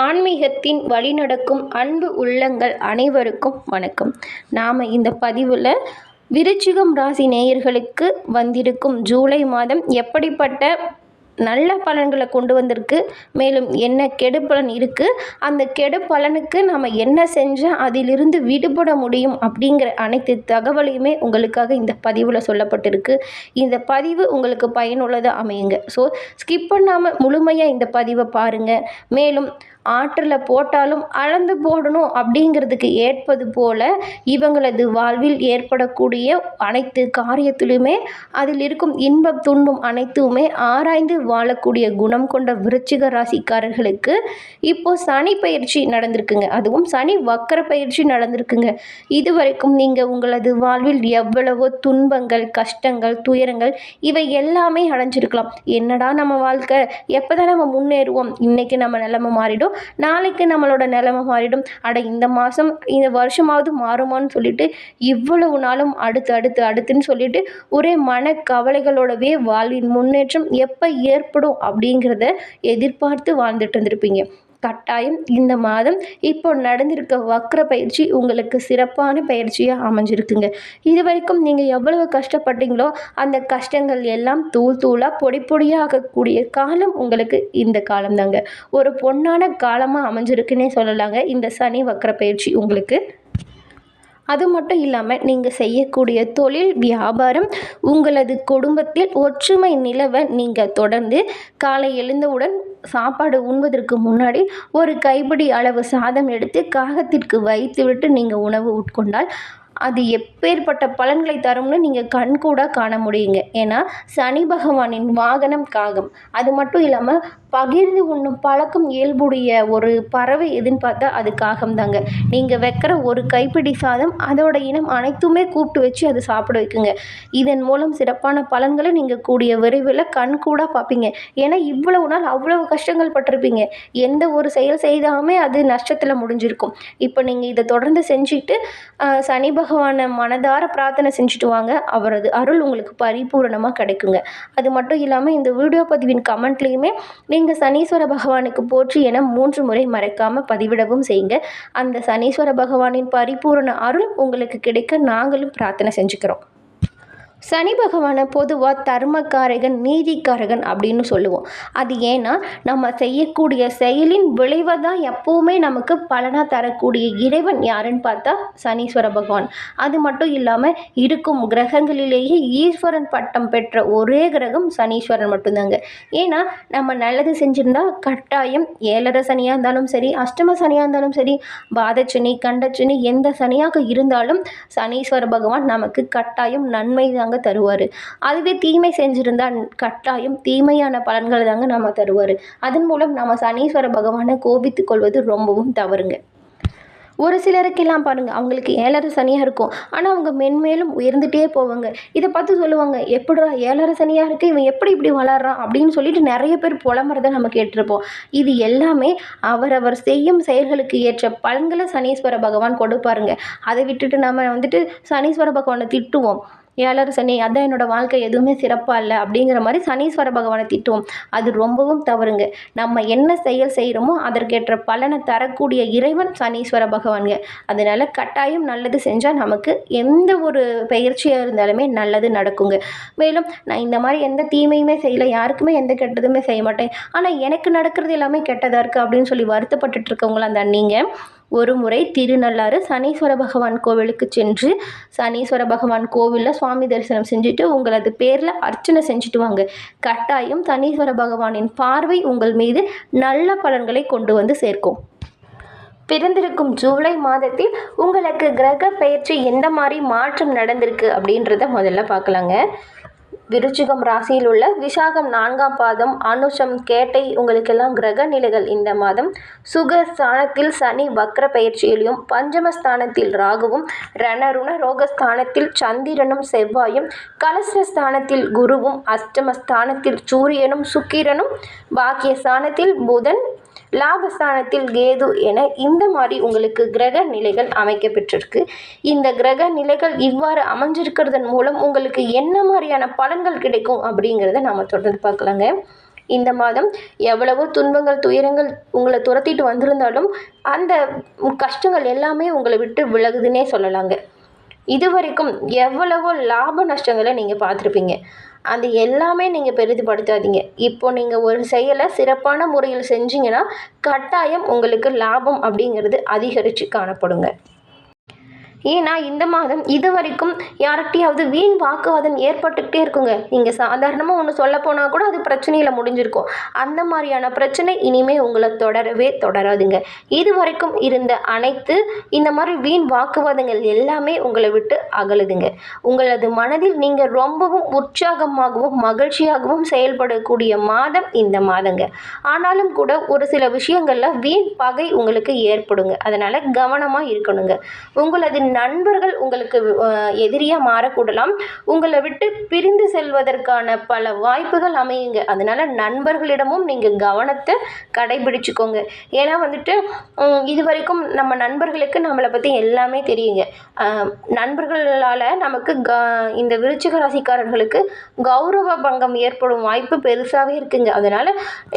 ஆன்மீகத்தின் வழிநடக்கும் அன்பு உள்ளங்கள் அனைவருக்கும் வணக்கம். நாம் இந்த பதிவில் விருச்சிகம் ராசி நேயர்களுக்கு வந்திருக்கும் ஜூலை மாதம் எப்படிப்பட்ட நல்ல பலன்களை கொண்டு வந்திருக்கு மேலும் என்ன கெடு பலன் இருக்குது அந்த கெடு பலனுக்கு நம்ம என்ன செஞ்சால் அதிலிருந்து விடுபட முடியும் அப்படிங்கிற அனைத்து தகவலையுமே உங்களுக்காக இந்த பதிவில் சொல்லப்பட்டிருக்கு. இந்த பதிவு உங்களுக்கு பயனுள்ளதாக அமையுங்க. ஸோ ஸ்கிப் பண்ணாமல் முழுமையாக இந்த பதிவை பாருங்கள் மேலும் ஆற்றில் போட்டாலும் அளந்து போடணும் அப்படிங்கிறதுக்கு ஏற்பது போல இவங்களது வாழ்வில் ஏற்படக்கூடிய அனைத்து காரியத்திலுமே அதில் இருக்கும் இன்பம் துன்பம் அனைத்துமே ஆராய்ந்து வாழக்கூடிய குணம் கொண்ட விருச்சிக ராசிக்காரர்களுக்கு இப்போ சனி பயிற்சி நடந்திருக்குங்க. அதுவும் சனி வக்கர பயிற்சி நடந்திருக்குங்க. இதுவரைக்கும் நீங்கள் உங்களது வாழ்வில் எவ்வளவோ துன்பங்கள் கஷ்டங்கள் துயரங்கள் இவை எல்லாமே அடைஞ்சிருக்கலாம். என்னடா நம்ம வாழ்க்கை? எப்போ தான் நம்ம முன்னேறுவோம்? இன்னைக்கு நம்ம நிலைமை மாறிடும். நாளைக்கு நம்மளோட நிலைமை மாறிடும். அட இந்த மாதம் இந்த வருஷமாவது மாறுமான்னு சொல்லிட்டு இவ்வளவு நாளும் அடுத்து அடுத்து அடுத்துன்னு சொல்லிட்டு ஒரே மன கவலைகளோடவே வாழ்வின் முன்னேற்றம் எப்போ ஏற்படும் அப்படிங்கிறத எதிர்பார்த்து வாழ்ந்துட்டு இருந்திருப்பீங்க. கட்டாயம் இந்த மாதம் இப்போ நடந்திருக்க வக்ர பயிற்சி உங்களுக்கு சிறப்பான பயிற்சியாக அமைஞ்சிருக்குங்க. இது வரைக்கும் நீங்கள் எவ்வளவு கஷ்டப்பட்டீங்களோ அந்த கஷ்டங்கள் எல்லாம் தூள் தூளாக பொடி பொடியாக ஆகக்கூடிய காலம் உங்களுக்கு இந்த காலம் தாங்க ஒரு பொன்னான காலமாக அமைஞ்சிருக்குன்னே சொல்லலாங்க. இந்த சனி வக்ர பயிற்சி உங்களுக்கு அது மட்டும் இல்லாமல் நீங்கள் செய்யக்கூடிய தொழில் வியாபாரம் உங்களது குடும்பத்தில் ஒற்றுமை நிலவ நீங்கள் தொடர்ந்து காலை எழுந்தவுடன் சாப்பாடு உண்பதற்கு முன்னாடி ஒரு கைப்பிடி அளவு சாதம் எடுத்து காகத்திற்கு வைத்துவிட்டு நீங்கள் உணவு உட்கொண்டால் அது எப்பேற்பட்ட பலன்களை தரும்னு நீங்கள் கண்கூட காண முடியுங்க. ஏன்னா சனி பகவானின் வாகனம் காகம். அது மட்டும் இல்லாமல் பகிர்ந்து உண்ணும் பழக்கம் இயல்புடைய ஒரு பறவை எதுன்னு பார்த்தா அது காகம் தாங்க நீங்கள் வைக்கிற ஒரு கைப்பிடி சாதம் அதோட இனம் அனைத்துமே கூப்பிட்டு வச்சு அது சாப்பிட வைக்குங்க. இதன் மூலம் சிறப்பான பலன்களை நீங்கள் கூடிய விரைவில் கண் கூட பார்ப்பீங்க. ஏன்னா இவ்வளவு நாள் அவ்வளவு கஷ்டங்கள் பட்டிருப்பீங்க. எந்த ஒரு செயல் செய்தாலுமே அது நஷ்டத்தில் முடிஞ்சிருக்கும். இப்போ நீங்கள் இதை தொடர்ந்து செஞ்சுட்டு சனி பகவான் பகவானை மனதார பிரார்த்தனை செஞ்சுட்டு வாங்க. அவரது அருள் உங்களுக்கு பரிபூரணமாக கிடைக்குங்க. அது மட்டும் இல்லாமல் இந்த வீடியோ பதிவின் கமெண்ட்லேயுமே நீங்கள் சனீஸ்வர பகவானுக்கு போற்றி என மூன்று முறை மறக்காமல் பதிவிடவும் செய்யுங்க. அந்த சனீஸ்வர பகவானின் பரிபூரண அருள் உங்களுக்கு கிடைக்க நாங்களும் பிரார்த்தனை செஞ்சுக்கிறோம். சனி பகவானை பொதுவாக தர்மக்காரகன் நீதிக்காரகன் அப்படின்னு சொல்லுவோம். அது ஏன்னா நம்ம செய்யக்கூடிய செயலின் விளைவை தான் எப்போவுமே நமக்கு பலனாக தரக்கூடிய இறைவன் யாருன்னு பார்த்தா சனீஸ்வர பகவான். அது மட்டும் இல்லாமல் இருக்கும் கிரகங்களிலேயே ஈஸ்வரன் பட்டம் பெற்ற ஒரே கிரகம் சனீஸ்வரன் மட்டும்தாங்க. ஏன்னா நம்ம நல்லது செஞ்சிருந்தா கட்டாயம் ஏழரை சனியாக இருந்தாலும் சரி அஷ்டம சனியாக இருந்தாலும் சரி பாதச்சனி கண்டச்சனி எந்த சனியாக இருந்தாலும் சனீஸ்வர பகவான் நமக்கு கட்டாயம் நன்மை தாங்க தருவார். அதுவே தீமை செஞ்சுருந்தால் கட்டாயம் தீமையான பலன்களை தாங்க நம்ம தருவார். அதன் மூலம் நம்ம சனீஸ்வர பகவானை கோபித்து கொள்வது ரொம்பவும் தவறுங்க. ஒரு சிலருக்கெல்லாம் பாருங்கள் அவங்களுக்கு ஏழரை சனியாக இருக்கும். ஆனால் அவங்க மென்மேலும் உயர்ந்துட்டே போவாங்க. இதை பார்த்து சொல்லுவாங்க எப்படா ஏழரை சனியாக இருக்குது இவன் எப்படி இப்படி வளர்றான்? அப்படின்னு சொல்லிட்டு நிறைய பேர் புலம்புறதை நம்ம கேட்டிருப்போம். இது எல்லாமே அவரவர் செய்யும் செயல்களுக்கு ஏற்ற பலன்களை சனீஸ்வர பகவான் கொடுப்பாருங்க. அதை விட்டுட்டு நம்ம வந்துட்டு சனீஸ்வர பகவானை திட்டுவோம். ஏழரை சனி அதான் என்னோட வாழ்க்கை எதுவுமே சிறப்பாக இல்லை அப்படிங்கிற மாதிரி சனீஸ்வர பகவானை திட்டுவோம் அது ரொம்பவும் தவறுங்க. நம்ம என்ன செயல் செய்கிறோமோ அதற்கேற்ற பலனை தரக்கூடிய இறைவன் சனீஸ்வர பகவானுங்க. அதனால் கட்டாயம் நல்லது செஞ்சால் நமக்கு எந்த ஒரு பயிற்சியாக இருந்தாலுமே நல்லது நடக்குங்க. மேலும் நான் இந்த மாதிரி எந்த தீமையுமே செய்யலை யாருக்குமே எந்த கெட்டதுமே செய்ய மாட்டேன். ஆனால் எனக்கு நடக்கிறது எல்லாமே கெட்டதாக இருக்குது அப்படின்னு சொல்லி வருத்தப்பட்டுட்டு இருக்கவங்களா தான் நீங்கள் ஒரு முறை திருநள்ளாறு சனீஸ்வர பகவான் கோவிலுக்கு சென்று சனீஸ்வர பகவான் கோவிலில் சுவாமி தரிசனம் செஞ்சுட்டு உங்களது பேரில் அர்ச்சனை செஞ்சுட்டு வாங்க. கட்டாயம் சனீஸ்வர பகவானின் பார்வை உங்கள் மீது நல்ல பலன்களை கொண்டு வந்து சேர்க்கும். பிறந்திருக்கும் ஜூலை மாதத்தில் உங்களுக்கு கிரக பெயர்ச்சி எந்த மாதிரி மாற்றம் நடந்திருக்கு அப்படின்றத முதல்ல பார்க்கலாங்க. விருச்சிகம் ராசியில் உள்ள விசாகம் நான்காம் பாதம் அனுஷம் கேட்டை உங்களுக்கெல்லாம் கிரக நிலைகள் இந்த மாதம். சுக ஸ்தானத்தில் சனி வக்ர பயிற்சியிலும் பஞ்சம ஸ்தானத்தில் ராகுவும் ரணருண ரோகஸ்தானத்தில் சந்திரனும் செவ்வாயும் கலசஸ்தானத்தில் குருவும் அஷ்டம ஸ்தானத்தில் சூரியனும் சுக்கிரனும் பாக்கிய ஸ்தானத்தில் புதன் லாபஸ்தானத்தில் கேது என இந்த மாதிரி உங்களுக்கு கிரக நிலைகள் அமைக்கப்பட்டிருக்கு இந்த கிரக நிலைகள் இவ்வாறு அமைஞ்சிருக்கிறதன் மூலம் உங்களுக்கு என்ன மாதிரியான பலன்கள் கிடைக்கும் அப்படிங்கிறத நம்ம தொடர்ந்து பார்க்கலாங்க. இந்த மாதம் எவ்வளவோ துன்பங்கள் துயரங்கள் உங்களை துரத்திட்டு வந்திருந்தாலும் அந்த கஷ்டங்கள் எல்லாமே உங்களை விட்டு விலகுதுன்னே சொல்லலாங்க. இது வரைக்கும் எவ்வளவோ லாப நஷ்டங்களை நீங்கள் பார்த்துருப்பீங்க. அது எல்லாமே நீங்கள் பெரிதுபடுத்தாதீங்க. இப்போ நீங்கள் ஒரு செயலை சிறப்பான முறையில் செஞ்சீங்கன்னா கட்டாயம் உங்களுக்கு லாபம் அப்படிங்கிறது அதிகரித்து காணப்படுங்க. ஏன்னா இந்த மாதம் இது வரைக்கும் யார்கிட்டயாவது வீண் வாக்குவாதம் ஏற்பட்டுக்கிட்டே இருக்குங்க. நீங்கள் சாதாரணமாக ஒன்று சொல்ல போனால் கூட அது பிரச்சனையில் முடிஞ்சிருக்கும். அந்த மாதிரியான பிரச்சனை இனிமே உங்களை தொடரவே தொடராதுங்க. இது வரைக்கும் இருந்த அனைத்து இந்த மாதிரி வீண் வாக்குவாதங்கள் எல்லாமே உங்களை விட்டு அகலுதுங்க. உங்களது மனதில் நீங்கள் ரொம்பவும் உற்சாகமாகவும் மகிழ்ச்சியாகவும் செயல்படக்கூடிய மாதம் இந்த மாதங்க. ஆனாலும் கூட ஒரு சில விஷயங்களில் வீண் பகை உங்களுக்கு ஏற்படுங்க. அதனால் கவனமாக இருக்கணுங்க. உங்களது நண்பர்கள் உங்களுக்கு எதிரியாக மாறக்கூடலாம். உங்களை விட்டு பிரிந்து செல்வதற்கான பல வாய்ப்புகள் அமையுங்க. அதனால் நண்பர்களிடமும் நீங்கள் கவனத்தை கடைபிடிச்சுக்கோங்க. ஏன்னா வந்துட்டு இது வரைக்கும் நம்ம நண்பர்களுக்கு நம்மளை பற்றி எல்லாமே தெரியுங்க. நண்பர்களால் நமக்கு க இந்த விருச்சிக ராசிக்காரர்களுக்கு கௌரவ பங்கம் ஏற்படும் வாய்ப்பு பெருசாகவே இருக்குங்க. அதனால்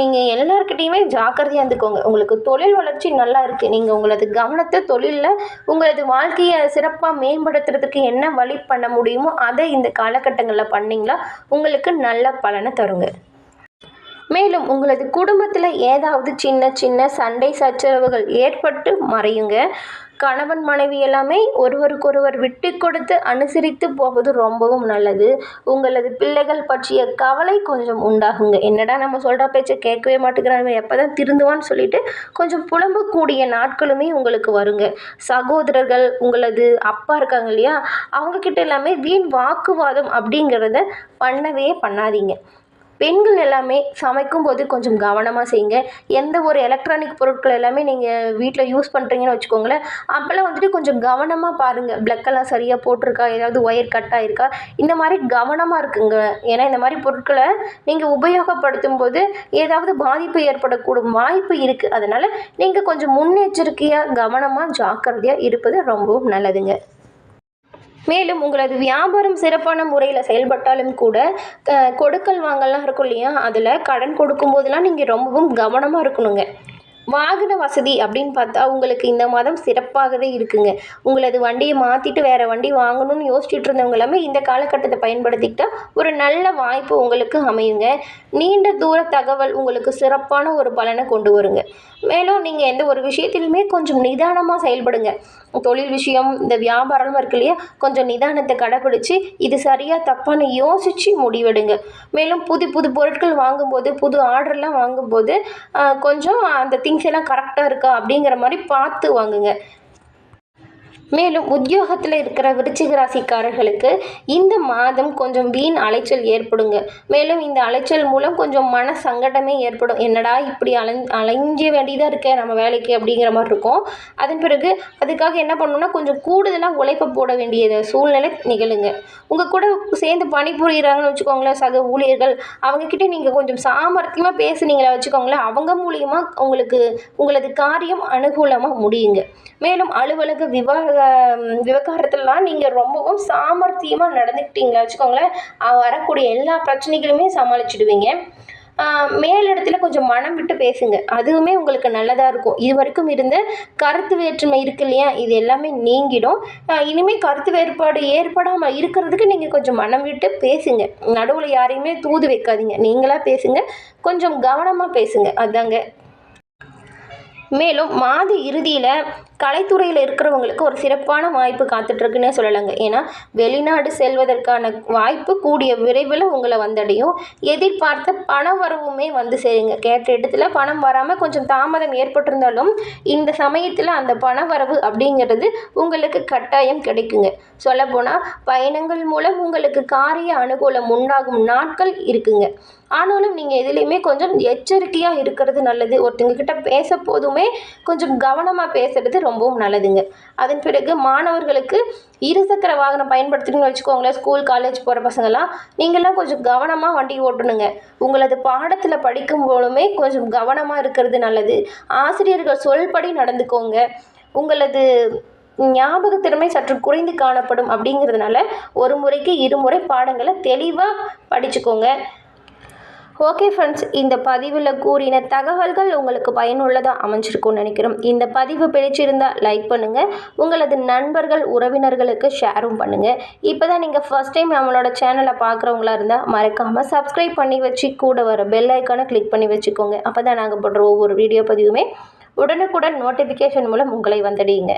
நீங்கள் எல்லாருக்கிட்டேயுமே ஜாக்கிரதையாக இருந்துக்கோங்க. உங்களுக்கு தொழில் வளர்ச்சி நல்லா இருக்குது நீங்கள் உங்களது கவனத்தை தொழிலில் உங்களது வாழ்க்கையை சிறப்பாக மேம்படுத்துறதுக்கு என்ன வழி பண்ண முடியுமோ அதை இந்த காலகட்டங்களில் பண்ணிங்களா? உங்களுக்கு நல்ல பலனை தருங்க. மேலும் உங்களது குடும்பத்தில் ஏதாவது சின்ன சின்ன சண்டை சச்சரவுகள் ஏற்பட்டு மறையுங்க. கணவன் மனைவி எல்லாமே ஒருவருக்கொருவர் விட்டு கொடுத்து அனுசரித்து போவது ரொம்பவும் நல்லது. உங்களது பிள்ளைகள் பற்றிய கவலை கொஞ்சம் உண்டாகுங்க. என்னடா நம்ம சொல்கிற பேச்சை கேட்கவே மாட்டேங்கிறாங்க எப்போ தான் திருந்துவான்னு சொல்லிட்டு கொஞ்சம் புலம்பக்கூடிய நாட்களுமே உங்களுக்கு வருங்க. சகோதரர்கள் உங்களது அப்பா இருக்காங்க இல்லையா? அவங்கக்கிட்ட எல்லாமே வீண் வாக்குவாதம் அப்படிங்கிறத பண்ணவே பண்ணாதீங்க. பெண்கள் எல்லாமே சமைக்கும் போது கொஞ்சம் கவனமாக செய்யுங்க. எந்த ஒரு எலக்ட்ரானிக் பொருட்கள் எல்லாமே நீங்கள் வீட்டில் யூஸ் பண்ணுறீங்கன்னு வச்சுக்கோங்களேன். அப்போல்லாம் வந்துட்டு கொஞ்சம் கவனமாக பாருங்கள் ப்ளக்கெல்லாம் சரியாக போட்டிருக்கா? ஏதாவது ஒயர் கட் ஆகிருக்கா இந்த மாதிரி கவனமாக இருக்குங்க. ஏன்னா இந்த மாதிரி பொருட்களை நீங்கள் உபயோகப்படுத்தும் போது ஏதாவது பாதிப்பு ஏற்படக்கூடும் வாய்ப்பு இருக்குது அதனால் நீங்கள் கொஞ்சம் முன்னெச்சரிக்கையாக கவனமாக ஜாக்கிரதையாக இருப்பது ரொம்பவும் நல்லதுங்க. மேலும் உங்களது வியாபாரம் சிறப்பான முறையில் செயல்பட்டாலும் கூட கொடுக்கல் வாங்கல்லாம் இருக்கும் இல்லையா? அதில் கடன் கொடுக்கும்போதெல்லாம் நீங்கள் ரொம்பவும் கவனமாக இருக்கணுங்க. வாகன வசதி அப்படின்னு பார்த்தா உங்களுக்கு இந்த மாதம் சிறப்பாகவே இருக்குங்க. உங்களது வண்டியை மாற்றிட்டு வேறு வண்டி வாங்கணும்னு யோசிச்சுட்டு இருந்தவங்க எல்லாமே இந்த காலகட்டத்தை பயன்படுத்திக்கிட்டால் ஒரு நல்ல வாய்ப்பு உங்களுக்கு அமையுங்க. நீண்ட தூர தகவல் உங்களுக்கு சிறப்பான ஒரு பலனை கொண்டு வருங்க. மேலும் நீங்கள் எந்த ஒரு விஷயத்திலுமே கொஞ்சம் நிதானமாக செயல்படுங்க. தொழில் விஷயம் இந்த வியாபாரம் இருக்கு இல்லையா? கொஞ்சம் நிதானத்தை கடைப்பிடிச்சு இது சரியாக தப்பான்னு யோசித்து முடிவெடுங்க. மேலும் புது புது பொருட்கள் வாங்கும்போது புது ஆர்டர்லாம் வாங்கும்போது கொஞ்சம் அந்த திங்ஸ் எல்லாம் கரெக்டாக இருக்கா அப்படிங்கிற மாதிரி பார்த்து வாங்குங்க. மேலும் உத்தியோகத்தில் இருக்கிற விருச்சிக ராசிக்காரர்களுக்கு இந்த மாதம் கொஞ்சம் வீண் அலைச்சல் ஏற்படுங்க. மேலும் இந்த அலைச்சல் மூலம் கொஞ்சம் மன சங்கடமே ஏற்படும். என்னடா இப்படி அலை அலைஞ்ச வேண்டியதாக இருக்கே நம்ம வேலைக்கு அப்படிங்கிற மாதிரி இருக்கும். அதன் பிறகு அதுக்காக என்ன பண்ணணும்னா கொஞ்சம் கூடுதலாக உழைப்பை போட வேண்டிய சூழ்நிலை நிகழுங்க. உங்கள் கூட சேர்ந்து பணிபுரிகிறாங்கன்னு வச்சுக்கோங்களேன் சக ஊழியர்கள். அவங்கக்கிட்ட நீங்கள் கொஞ்சம் சாமர்த்தியமாக பேசுனீங்களா வச்சுக்கோங்களேன் அவங்க மூலியமாக உங்களுக்கு உங்களது காரியம் அனுகூலமாக முடியுங்க. மேலும் அலுவலக விவாக விவகாரத்துலலாம் நீங்கள் ரொம்பவும் சாமர்த்தியமாக நடந்துக்கிட்டீங்களா வச்சுக்கோங்களேன். வரக்கூடிய எல்லா பிரச்சனைகளுமே சமாளிச்சிடுவீங்க. மேலிடத்தில் மேலிடத்துல கொஞ்சம் மனம் விட்டு பேசுங்க. அதுவுமே உங்களுக்கு நல்லதாக இருக்கும். இது வரைக்கும் இருந்த கருத்து வேற்றுமை இருக்கு இல்லையா? இது எல்லாமே நீங்கிடும். இனிமேல் கருத்து வேறுபாடு ஏற்படாமல் இருக்கிறதுக்கு நீங்கள் கொஞ்சம் மனம் விட்டு பேசுங்க. நடுவில் யாரையுமே தூது வைக்காதீங்க. நீங்களாக பேசுங்க. கொஞ்சம் கவனமாக பேசுங்க. அதாங்க. மேலும் மாத இறுதியில் கலைத்துறையில் இருக்கிறவங்களுக்கு ஒரு சிறப்பான வாய்ப்பு காத்துட்ருக்குன்னே சொல்லலாங்க. ஏன்னா வெளிநாடு செல்வதற்கான வாய்ப்பு கூடிய விரைவில் உங்களை வந்தடையும். எதிர்பார்த்த பண வரவுமே வந்து சேருங்க. கேட்ட இடத்துல பணம் வராமல் கொஞ்சம் தாமதம் ஏற்பட்டிருந்தாலும் இந்த சமயத்தில் அந்த பண வரவு அப்படிங்கிறது உங்களுக்கு கட்டாயம் கிடைக்குங்க. சொல்லப்போனால் பயணங்கள் மூலம் உங்களுக்கு காரிய அனுகூலம் உண்டாகும் நாட்கள் இருக்குங்க. ஆனாலும் நீங்கள் எதுலேயுமே கொஞ்சம் எச்சரிக்கையாக இருக்கிறது நல்லது. ஒருத்தங்க கிட்ட பேச போதுமே கொஞ்சம் கவனமாக பேசுறது ரொம்பவும் நல்லதுங்க. அதன் பிறகு மாணவர்களுக்கு இருசக்கர வாகனம் பயன்படுத்துறீங்கன்னு வச்சுக்கோங்களேன் ஸ்கூல் காலேஜ் போகிற பசங்கள்லாம் நீங்கள்லாம் கொஞ்சம் கவனமாக வண்டி ஓட்டணுங்க. உங்களது பாடத்தில் படிக்கும் போலுமே கொஞ்சம் கவனமாக இருக்கிறது நல்லது. ஆசிரியர்கள் சொல்படி நடந்துக்கோங்க. உங்களது ஞாபக திறமை சற்று குறைந்து காணப்படும் அப்படிங்கிறதுனால ஒரு முறைக்கு இருமுறை பாடங்களை தெளிவாக படிச்சுக்கோங்க. ஓகே ஃப்ரெண்ட்ஸ் இந்த பதிவில் கூறின தகவல்கள் உங்களுக்கு பயனுள்ளதாக அமைஞ்சிருக்கும்னு நினைக்கிறோம். இந்த பதிவு பிடிச்சிருந்தால் லைக் பண்ணுங்கள் உங்களது நண்பர்கள் உறவினர்களுக்கு ஷேரும் பண்ணுங்கள் இப்போ தான் நீங்கள் ஃபஸ்ட் டைம் நம்மளோட சேனலை பார்க்குறவங்களா இருந்தால் மறக்காமல் சப்ஸ்கிரைப் பண்ணி வச்சு கூட வர பெல் ஐக்கானை கிளிக் பண்ணி வச்சுக்கோங்க. அப்போ தான் நாங்கள் போடுற ஒவ்வொரு வீடியோ பதிவுமே உடனுக்குடன் நோட்டிஃபிகேஷன் மூலம் உங்களை வந்தடையுங்க.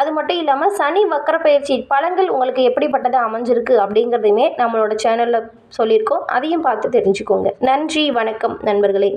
அது மட்டும் இல்லாமல் சனி வக்கர பயிற்சி பலன்கள் உங்களுக்கு எப்படிப்பட்டது அமைஞ்சிருக்கு அப்படிங்கிறதையுமே நம்மளோட சேனலில் சொல்லியிருக்கோம். அதையும் பார்த்து தெரிஞ்சுக்கோங்க. நன்றி வணக்கம் நண்பர்களே.